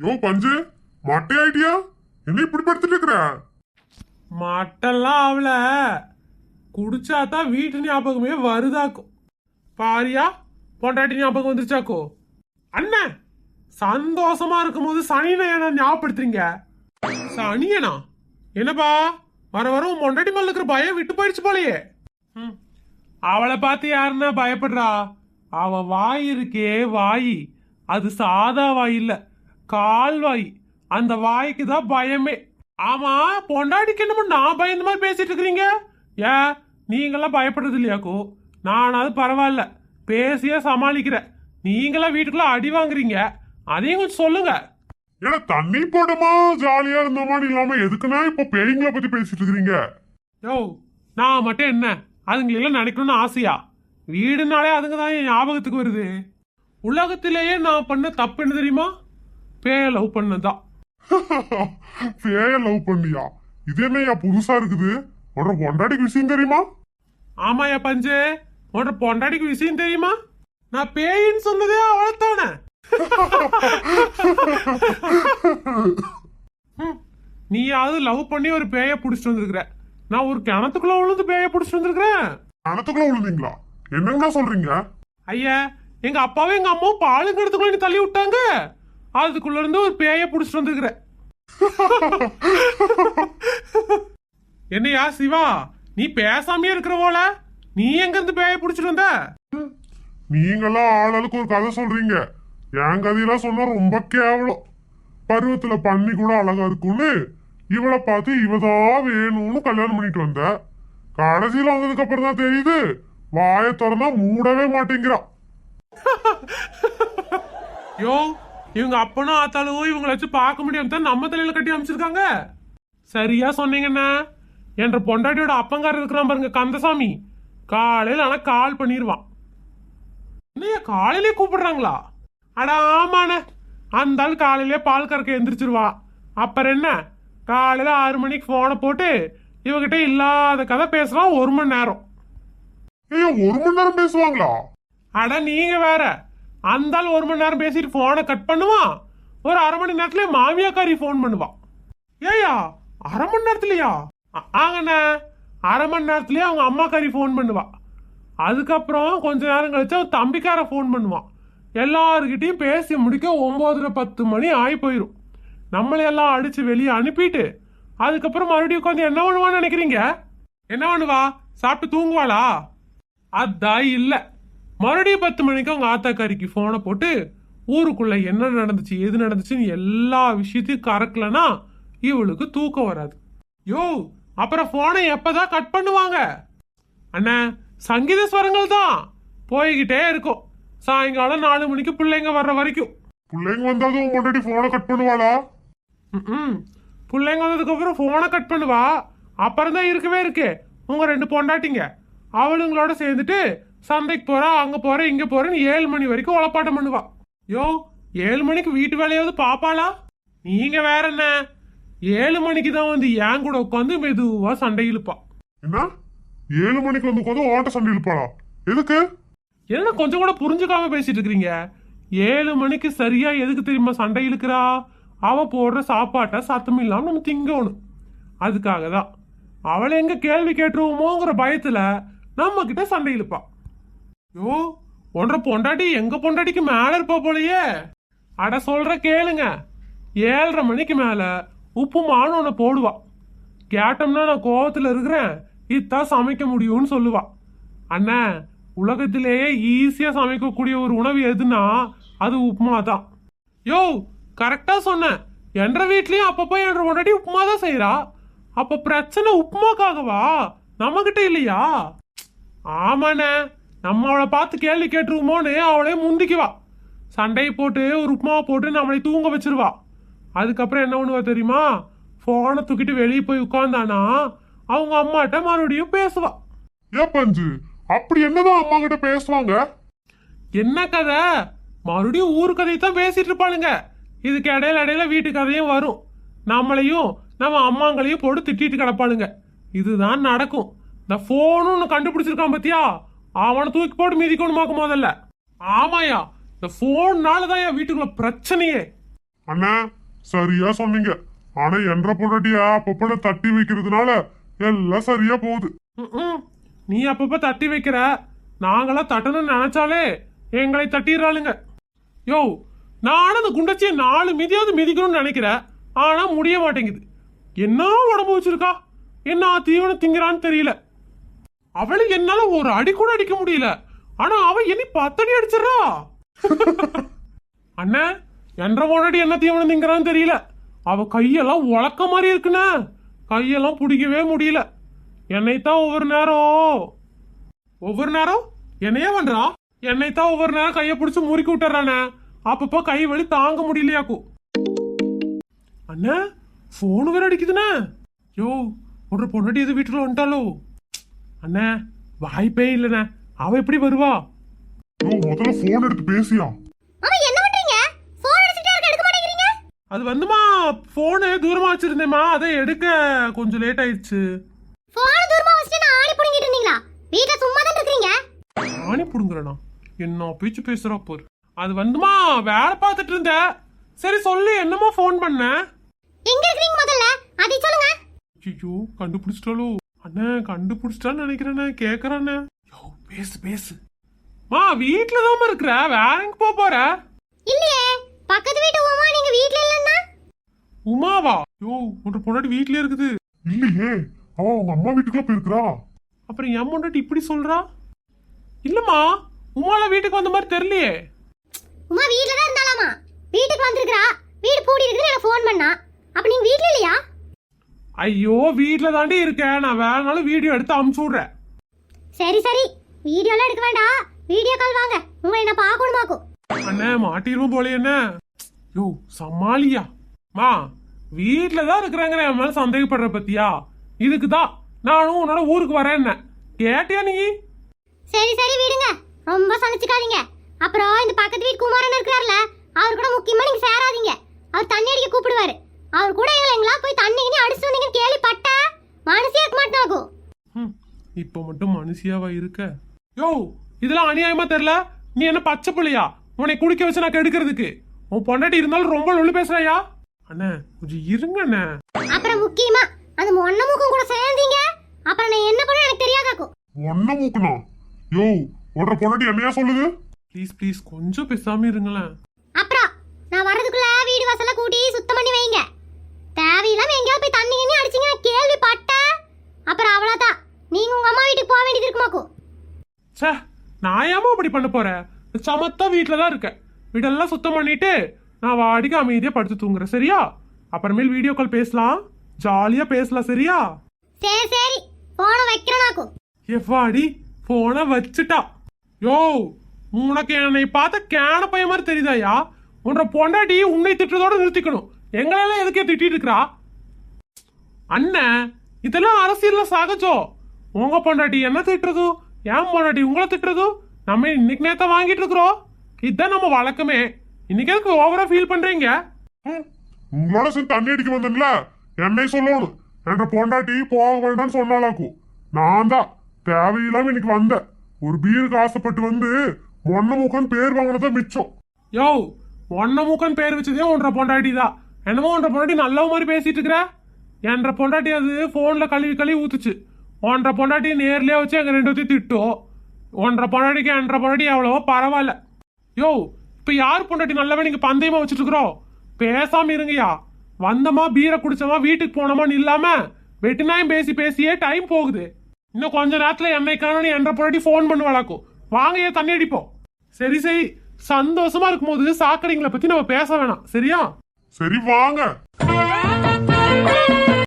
யோ பஞ்சு மட்டை ஐடியா என்ன இப்படி படுத்துட்டு இருக்கிற மட்டெல்லாம் ஆகல குடிச்சாதான் வீட்டு ஞாபகமே வருதாக்கும் பாரியா பொண்டாட்டி ஞாபகம் வந்துருச்சாக்கோ? அண்ணன் சந்தோஷமா இருக்கும்போது சனியனை என்ன ஞாபகப்படுத்துறீங்க? சனியனா? என்னப்பா வர வர உன் பொண்டாட்டி மேல இருக்கிற பயம் விட்டு போயிடுச்சு போலயே. ம். அவளை பார்த்து யாருன்னா பயப்படுறா? அவ வாய் இருக்கே வாய். அது சாதா வாய் இல்லை. கால் வாய் அந்த வாய்க்கு தான் பயமே. ஆமா பொண்டாட்டிக்கு என்னமோ நான் பயந்த மாதிரி பேசிட்டு இருக்கிறீங்க? ஏன் நீங்களாம் பயப்படுறது இல்லையாக்கோ நானாவது பரவாயில்ல. பேசியே சமாளிக்கிறேன். நீங்களாம் வீட்டுக்குள்ள அடி வாங்குறீங்க. அதையும் கொஞ்சம் சொல்லுங்க. ஏன்னா தண்ணி போட்டமா ஜாலியா இருந்த மாதிரி இல்லாம எதுக்குன்னா இப்போ பேய்களை பத்தி பேசிட்டு இருக்கிறீங்க? யோ நான் மட்டும் என்ன? அதுங்களெல்லாம் நினைக்கணும்னு ஆசையா? வீடுனாலே அதுங்க தான் என் ஞாபகத்துக்கு வருது. உலகத்திலேயே நான் பண்ண தப்பு என்ன தெரியுமா? பேய லவ் பண்ணதான் பேய லவ் பண்ணியா? இது என்னய்யா புதுசா இருக்குது? உன்னோட பொண்டாட்டிக்கு விஷயம் தெரியுமா? ஆமாயா பஞ்சு. உன்னோட பொண்டாட்டிக்கு விஷயம் தெரியுமா? நான் பேயின்னு சொன்னதே அவளைத்தானே. நீயாவது லவ் பண்ணி ஒரு பேய புடிச்சிட்டு வந்திருக்கிற. நான் ஒரு கிணத்துக்குள்ள விழுந்து பேய புடிச்சிட்டு வந்திருக்கிறேன். கணத்துக்குள்ள விழுந்தீங்களா? என்னங்கண்ணா சொல்றீங்க? ஐயா எங்க அப்பாவும் எங்க அம்மாவும் பாலுங்க இடத்துக்குள்ள நீ தள்ளி விட்டாங்க. அதுக்குள்ள இருந்து ஒரு பேய புடிச்சிட்டு வந்திருக்கிற. என்னையா சிவா நீ பேசாமே இருக்கிற போல? நீ எங்க இருந்து பேய புடிச்சிட்டு வந்த? நீங்களாம் ஆளாளுக்கு ஒரு கதை சொல்றீங்க. என் கதையெல்லாம் சொன்னா ரொம்ப கேவலம். பருவத்துல பண்ணி கூட அழகா இருக்கும்னு இவளை பார்த்து இவதான் வேணும்னு கல்யாணம் பண்ணிட்டு வந்த. கடைசியில வந்ததுக்கு அப்புறம் தான் தெரியுது வாயை திறந்தா மூடவே மாட்டேங்கிறா. யோ இவங்க அப்பனும் ஆத்தாலும் இவங்களை வச்சு பார்க்க முடியாம தான் நம்ம தலையில கட்டி அமைச்சிருக்காங்க. சரியா சொன்னீங்கண்ணா என்ற பொண்டாட்டியோட அப்பங்காரர் இருக்கிறான் பாருங்க கந்தசாமி. காலையில ஆனா கால் பண்ணிடுவான் என்னையா காலையிலே கூப்பிடுறாங்களா? அட ஆமாண்ணே. அந்த ஆள் காலையிலே பால் கறக்க எந்திரிச்சிருவா. அப்புறம் என்ன? காலையில ஆறு மணிக்கு போனை போட்டு இவகிட்ட இல்லாத கதை பேசுறான் ஒரு மணி நேரம். ஐயோ ஒரு மணி நேரம் பேசுவாங்களா? அட நீங்க வேற. அந்தாலும் ஒரு மணி நேரம் பேசிட்டு போனை கட் பண்ணுவான். ஒரு அரை மணி நேரத்துல மாமியாக்காரி ஃபோன் பண்ணுவான் ஏயா அரை மணி நேரத்துலயா? ஆ- ஆங்கண்ணே அரை மணி நேரத்துலயே அவங்க அம்மாக்காரி ஃபோன் பண்ணுவா. அதுக்கப்புறம் கொஞ்ச நேரம் கழிச்சு அவன் தம்பிக்கார ஃபோன் பண்ணுவான் எல்லாருக்கிட்டையும் பேசி முடிக்க ஒம்போதரை பத்து மணி ஆகி போயிடும் நம்மளையெல்லாம் அடிச்சு வெளியே அனுப்பிட்டு அதுக்கப்புறம் மறுபடியும் உட்காந்து என்ன பண்ணுவான்னு நினைக்கிறீங்க? என்ன பண்ணுவா? சாப்பிட்டு தூங்குவாளா? அதான் இல்லை. மறுபடியும் பத்து மணிக்கு அவங்க ஆத்தாக்காரிக்கு போனை போட்டு ஊருக்குள்ள என்ன நடந்துச்சு எது நடந்துச்சுன்னு எல்லா விஷயத்தையும் கறக்கலனா இவளுக்கு தூக்கம் வராது. யோ அப்புறம் போனை எப்பதான் கட் பண்ணுவாங்க? அண்ணா சங்கீத ஸ்வரங்கள் தான். போய்கிட்டே இருக்கும். சாயங்காலம் நாலு மணிக்கு பிள்ளைங்க வர்ற வரைக்கும். பிள்ளைங்க வந்தாலும் உன் பொண்டாட்டி போனை கட் பண்ணுவாளா? ம் பிள்ளைங்க வந்ததுக்கு அப்புறம் போனை கட் பண்ணுவா. அப்புறம் தான் இருக்கவே இருக்கு. உங்க ரெண்டு பொண்டாட்டிங்க. அவளுங்களோட சேர்ந்துட்டு சந்தைக்கு போறா அங்க போற இங்க போறேன்னு ஏழு மணி வரைக்கும் உளப்பாட்டம் பண்ணுவா. யோ ஏழு மணிக்கு வீட்டு வேலையாவது பாப்பாளா? நீங்க வேற என்ன? ஏழு மணிக்கு தான் வந்து என் கூட உட்காந்து மெதுவா சண்டை இழுப்பா. என்ன? ஏழு மணிக்கு வந்து உட்காந்து ஓட்ட சண்டை இழுப்பாளா? எதுக்கு? என்ன கொஞ்சம் கூட புரிஞ்சுக்காம பேசிட்டு இருக்கிறீங்க? ஏழு மணிக்கு சரியா எதுக்கு தெரியுமா சண்டை இழுக்கிறா? அவ போடுற சாப்பாட்டை சத்தம் இல்லாம நம்ம திங்கணும். அதுக்காக தான். அவளை எங்க கேள்வி கேட்டுருவோமோங்கிற பயத்துல நம்ம கிட்ட சண்டை இழுப்பா. யோ ஒன்றரை பொண்டாட்டி எங்க பொண்டாட்டிக்கு மேல இருப்பா போலயே. அட சொல்ற கேளுங்க. ஏழரை மணிக்கு மேல உப்புமான்னு ஒன்று போடுவா. கேட்டோம்னா நான் கோவத்துல இருக்கிறேன். இதான் சமைக்க முடியும்னு சொல்லுவா. அண்ணா உலகத்திலேயே ஈஸியா சமைக்கக்கூடிய ஒரு உணவு எதுனா அது உப்புமா தான் யோ கரெக்டா சொன்னேன் என்ற வீட்லயும் அப்பப்போ என்ற முன்னாடி உப்புமா தான் செய்யறா அப்ப பிரச்சனை உப்புமாக்காகவா? நம்மக்கிட்ட இல்லையா? ஆமாண்ணே. நம்ம அவளை பார்த்து கேள்வி கேட்டுருவோமோன்னு அவளே முந்திக்குவா. சண்டையை போட்டு ஒரு உப்புமாவை போட்டு நம்மளை தூங்க வச்சிருவா. அதுக்கப்புறம் என்ன பண்ணுவா தெரியுமா? போனை தூக்கிட்டு வெளியே போய் உட்காந்தானா அவங்க அம்மாட்ட மறுபடியும் பேசுவா. ஏன் பஞ்சு? அப்படி என்னதான் அம்மா கிட்ட பேசுவாங்க? என்ன கதை? மறுபடியும் ஊர் கதையை தான் பேசிட்டு இருப்பாளுங்க. இதுக்கு இடையில இடையில வீட்டு கதையும் வரும். நம்மளையும் நம்ம அம்மாங்களையும் போட்டு திட்டிட்டு கிடப்பாளுங்க. இதுதான் நடக்கும். இந்த போனும் ஒன்று கண்டுபிடிச்சிருக்கான் பத்தியா? அவனை தூக்கி போட்டு மிதிக்கணுமாக்கும் முதல்ல. ஆமாயா இந்த போன்னால தான் என் வீட்டுக்குள்ள பிரச்சனையே. அண்ணா சரியா சொன்னீங்க. ஆனா என்ற பொண்டாட்டியா அப்பப்ப தட்டி வைக்கிறதுனால எல்லாம் சரியா போகுது. நீ அப்பப்ப தட்டி வைக்கிற. நாங்களாம் தட்டணும்னு நினைச்சாலே எங்களை தட்டிடுறாளுங்க. யோ நானும் அந்த குண்டச்சியை நாலு மிதியாவது மிதிக்கணும்னு நினைக்கிறேன் ஆனா முடிய மாட்டேங்குது. என்ன உடம்பு வச்சிருக்கா? என்ன தீவனம் திங்கிறான்னு தெரியல. அவளுக்கு என்னால ஒரு அடி கூட அடிக்க முடியல. ஆனா அவ என்ன பத்தடி அடிச்சிடறா. அண்ணே என்ற முன்னாடி என்ன தீவனம் திங்கிறான்னு தெரியல. அவ கையெல்லாம் உழக்க மாதிரி இருக்குண்ணே. கையெல்லாம் பிடிக்கவே முடியல. என்னைத்தான் ஒவ்வொரு நேரம் ஒவ்வொரு நேரம்? என்னையே பண்றா? என்னைத்தான் ஒவ்வொரு நேரம் கையை பிடிச்சி முறுக்கி விட்டுறானே அப்பப்போ கை வலி தாங்க முடியலையாக்கும். அண்ணா ஃபோன் வேற அடிக்குதுண்ணே. யோ ஒரு பொண்ணாடி எது வீட்டுல வந்துட்டாலோ? அண்ணே வாய்ப்பே இல்லைண்ணே. அவ எப்படி வருவா? முதல்ல போன் எடுத்து பேசியா ஆமா என்ன பண்றீங்க? போன் அடிச்சிட்டே இருக்க எடுக்க மாட்டேங்கிறீங்க? அது வந்துமா ஃபோனு தூரமா வச்சிருந்தேம்மா. அதை எடுக்க கொஞ்சம் லேட் ஆயிடுச்சு. போன் தூரமா வச்சுட்டு நான் ஆடி புடுங்கிட்டு இருந்தீங்களா? வீட்ல சும்மா தான் இருக்கீங்க ஆணி புடுங்குறேனா? என்ன பேச்சு பேசுறா போர். அது வந்துமா வேலை பார்த்துட்டு இருந்தேன் சரி சொல்லு என்னமோ ஃபோன் பண்ண? எங்க இருக்கீங்க முதல்ல? அதை சொல்லுங்க. ஐயோ கண்டுபிடிச்சிட்டாலோ அண்ணே கண்டுபிடிச்சிட்டான்னு நினைக்கிறேண்ணே கேக்குறானே யோ பேசு பேசு. மா வீட்டுல தான் இருக்கிற. வேற எங்க போக போற? இல்லையே பக்கத்து வீட்டு உமா நீங்க வீட்ல இல்லன்னா? உமாவா? யோ உன்ற பொண்டாட்டி வீட்லயே இருக்குது. இல்லையே அவ உங்க அம்மா வீட்டுக்குள்ள போயிருக்கிறா. அப்புறம் என் பொண்டாட்டி இப்படி சொல்றா? இல்லம்மா உமால வீட்டுக்கு வந்த மாதிரி தெரியலையே. உமா வீட்ல தான் இருந்தாலாமா? வீட்டுக்கு வந்திருக்கா வீடு பூடி இருக்குன்னு எனக்கு ஃபோன் பண்ணா. அப்ப நீங்க வீட்ல இல்லையா? ஐயோ வீட்ல தாண்டி இருக்கேன். நான் வேறனாலும் வீடியோ எடுத்து அமுச்சு விடுறேன். சரி சரி. வீடியோலாம் எடுக்க வேண்டாம். வீடியோ கால் வாங்க. உங்களை என்ன பார்க்கணுமாக்கும் அண்ணே மாட்டிருவோம் போல என்ன யோ சமாளியா? மா வீட்ல தான் இருக்கிறாங்கிற என் மேல சந்தேகப்படுற பத்தியா? இதுக்கு தான். நானும் உன்னோட ஊருக்கு வரேன் கேட்டியா நீ? சரி சரி விடுங்க. ரொம்ப சலிச்சுக்காதீங்க. அப்புறம் இந்த பக்கத்து வீட்டு குமாரன் இருக்கிறார்ல அவர் கூட முக்கியமா நீங்க சேராதீங்க. அவர் தண்ணி அடிக்க கூப்பிடுவாரு. அவர் கூட எங்களை எங்களா போய் தண்ணி இப்ப மட்டும் மனுஷியாவா இருக்க? யோ இதெல்லாம் அநியாயமா தெரியல? நீ என்ன பச்சை புள்ளையா? உன்னை குடிக்க வச்சு நான் கெடுக்கிறதுக்கு. உன் பொண்டாட்டி இருந்தாலும் ரொம்ப லொல்லு பேசுறாயா? அண்ணே கொஞ்சம் இருங்க அண்ணே. அப்புறம் முக்கியமா அந்த மொன்னமுக்கும் கூட சேர்ந்தீங்க. அப்புறம் நான் என்ன பண்ண எனக்கு தெரியாதாக்கும் ஒன்ன மூக்கணா யோ உன்ற பொண்டாட்டி என்னையா சொல்லுது? ப்ளீஸ் ப்ளீஸ் கொஞ்சம் பேசாம இருங்களேன். அப்புறம் நான் வரதுக்குள்ள வீடு வாசல கூட்டி சுத்தம் பண்ணி வைங்க. தேவையில்லாம எங்கேயாவது போய் தண்ணி கிண்ணி அடிச்சீங்கன்னு கேள்விப்பட்ட அப்புறம் அவ்வளவுதான் நீங்க உங்க அம்மா வீட்டுக்கு போக வேண்டியது இருக்குமாக்கும் ச்சே நான் ஏமா அப்படி பண்ண போறேன் சமத்தா வீட்டில் தான் இருக்கேன். வீடெல்லாம் சுத்தம் பண்ணிட்டு நான் வாடிக்கு அமைதியா படுத்து தூங்குறேன் சரியா? அப்புறமேல் வீடியோ கால் பேசலாம். ஜாலியா பேசலாம் சரியா? சரி சரி. போன வைக்கிறனாக்கும் எவ்வாடி? போன வச்சுட்டா. யோ உனக்கு என்னை பார்த்த கேன பைய மாதிரி தெரியுதாயா உன்ற பொண்டாட்டி உன்னை திட்டுறதோட நிறுத்திக்கணும். எங்களெல்லாம் எதுக்கே திட்டிட்டு இருக்கிறா? அண்ணன் இதெல்லாம் அரசியல்ல சகஜம் உங்க பொண்டாட்டி என்ன திட்டுறதோ? என் பொண்டாட்டி உங்களை திட்டுறதோ நம்ம இன்னைக்கு நேத்த வாங்கிட்டு இருக்கிறோம். இதுதான் நம்ம வழக்கமே. இன்னைக்கு எதுக்கு ஓவரா ஃபீல் பண்றீங்க? உங்களோட சேர்ந்து தண்ணி அடிக்க வந்தேன்ல. என்னை சொல்லணும் என்ற பொண்டாட்டி போக வேண்டாம்னு சொன்னாலாக்கும் நான் தான். தேவையில்லாம இன்னைக்கு வந்தேன். ஒரு பீருக்கு ஆசைப்பட்டு வந்து மொன்ன மூக்கன் பேர் வாங்கினதா மிச்சம். யோ ஒன்ன மூக்கன் பேர் வச்சதே ஒன்றரை பொண்டாட்டி தான். என்னமோ ஒன்றரை பொண்டாட்டி நல்ல மாதிரி பேசிட்டு இருக்கிற? என்ற பொண்டாட்டி அது ஃபோன்ல கழுவி கழுவி ஊத்துச்சு. ஒன்றரை பொண்டாட்டி நேர்லயே வச்சு எங்க ரெண்டு பேத்தையும் திட்டும் ஒன்றரை பொண்டாட்டிக்கு என்ற பொண்டாட்டி எவ்வளவோ பரவாயில்ல. யோ இப்ப யார் பொண்டாட்டி நல்லவே நீங்க பந்தயமா வச்சுட்டு பேசாமல் பேசாம இருங்கயா வந்தமா பீரை குடிச்சோமா வீட்டுக்கு போனோமான்னு இல்லாம வெட்டினாயும் பேசி பேசியே டைம் போகுது. இன்னும் கொஞ்ச நேரத்துல என்னை நீ என்ற பொண்டாட்டி ஃபோன் பண்ணுவாளாக்கும் வாங்க ஏன் தண்ணி அடிப்போம்? சரி சரி. சந்தோஷமா இருக்கும்போது சாக்கடைங்களை பத்தி நம்ம பேச வேணாம். சரியா? சரி வாங்க.